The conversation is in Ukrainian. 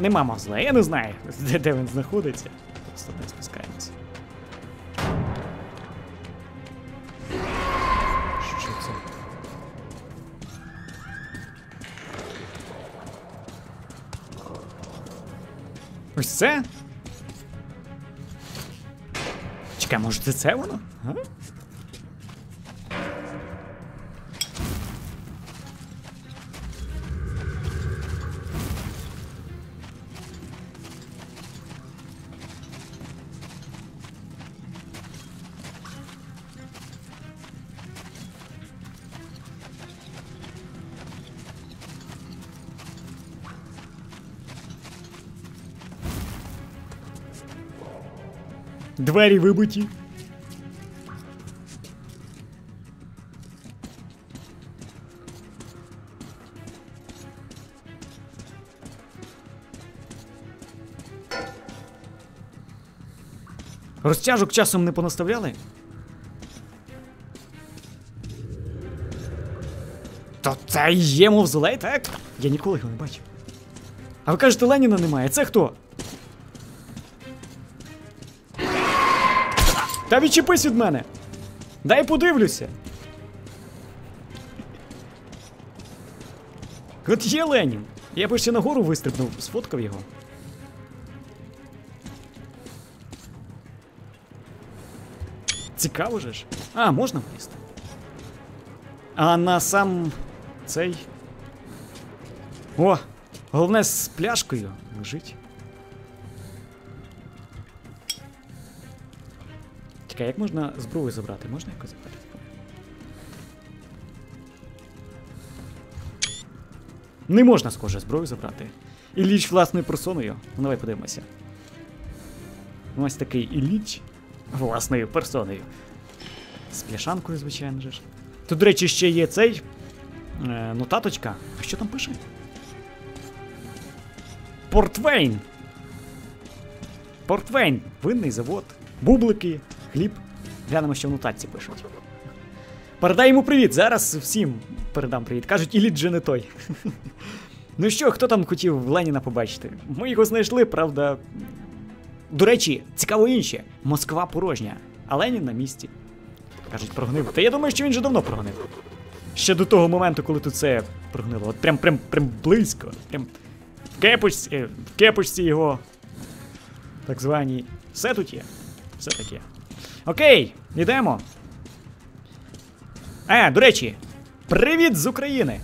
нема мавзолея, я не знаю, де, де він знаходиться. Просто не спускаємося. Що це? Ось це? Чекай, може це це воно? А? Двері вибиті. Розтяжок часом не понаставляли? То це є мавзолей, так? Я ніколи його не бачив. А ви кажете, Леніна немає. Це хто? Та відчепись від мене! Дай подивлюся. От є Ленін. Я би ще нагору вистрибнув, сфоткав його. Цікаво же ж. А, можна влізти. А на сам цей. О! Головне з пляшкою лежить. Чекай, як можна зброю забрати? Можна якось забрати? Не можна, схоже, зброю забрати. Іліч власною персоною. Ну, давай подивимося. Ось такий Іліч власною персоною. З пляшанкою, звичайно ж. Тут, до речі, ще є цей. Е, нотаточка. А що там пише? Портвейн. Портвейн. Винний завод. Бублики, хліб. Глянемо, що в нотатці пишуть. Передай йому привіт. Зараз всім передам привіт. Кажуть, і же не той. ну що, хто там хотів Леніна побачити? Ми його знайшли, правда. До речі, цікаво інше. Москва порожня, а Ленін на місці. Кажуть, прогнив. Та я думаю, що він вже давно прогнив. Ще до того моменту, коли тут це прогнило. От прям прям прям близько. Прям в кепочці, в кепочці його. Так звані. Все тут є. Все таке. Окей, йдемо. Е, до речі, привіт з України!